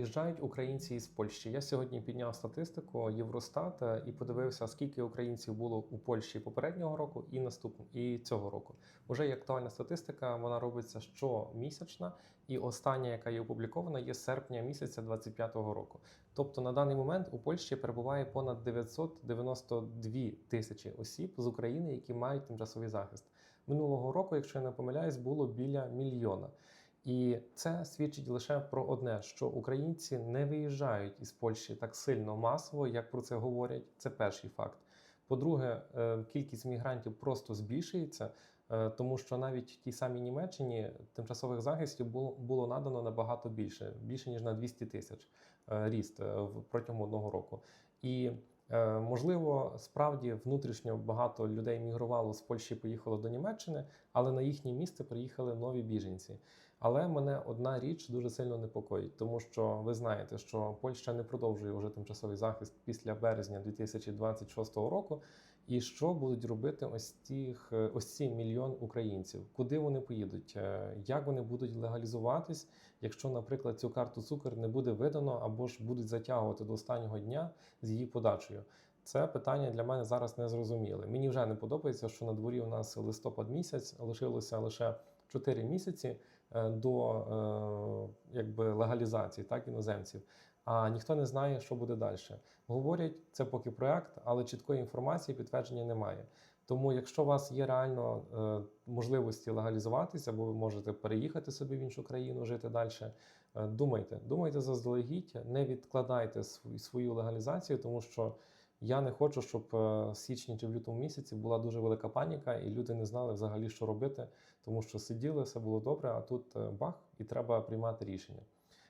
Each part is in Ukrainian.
Приїжджають українці із Польщі. Я сьогодні підняв статистику Євростат і подивився, скільки українців було у Польщі попереднього року і наступного і цього року. Уже є актуальна статистика, вона робиться щомісячна, і остання, яка є опублікована, є серпня місяця 25-го року. Тобто на даний момент у Польщі перебуває понад 992 тисячі осіб з України, які мають тимчасовий захист. Минулого року, якщо я не помиляюсь, було біля мільйона. І це свідчить лише про одне: що українці не виїжджають із Польщі так сильно масово, як про це говорять. Це перший факт. По-друге, е, кількість мігрантів просто збільшується, е, тому що навіть в тій самій Німеччині тимчасових захистів було, надано набагато більше, більше ніж на 200 тисяч е, ріст протягом одного року. І можливо, справді внутрішньо багато людей мігрувало з Польщі, поїхало до Німеччини, але на їхнє місце приїхали нові біженці. Але мене одна річ дуже сильно непокоїть, тому що ви знаєте, що Польща не продовжує вже тимчасовий захист після березня 2026 року. І що будуть робити ось цих е, ось ці мільйон українців? Куди вони поїдуть? Е, Як вони будуть легалізуватись, якщо, наприклад, цю карту цукор не буде видано або ж будуть затягувати до останнього дня з її подачею? Це питання для мене зараз не зрозуміле. Мені вже не подобається, що на дворі у нас листопад місяць лишилося лише 4 місяці е, до е, якби легалізації так іноземців. А ніхто не знає, що буде далі. Говорять, це поки проект, але чіткої інформації підтвердження немає. Тому, якщо у вас є реально е, можливості легалізуватися, або ви можете переїхати собі в іншу країну, жити далі, е, думайте, думайте заздалегідь, не відкладайте свою, свою легалізацію, тому що я не хочу, щоб е, в січні чи в лютому місяці була дуже велика паніка, і люди не знали взагалі, що робити, тому що сиділи, все було добре, а тут е, бах, і треба приймати рішення.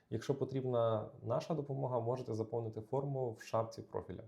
Якщо потрібна наша допомога, можете заповнити форму в шапці профіля.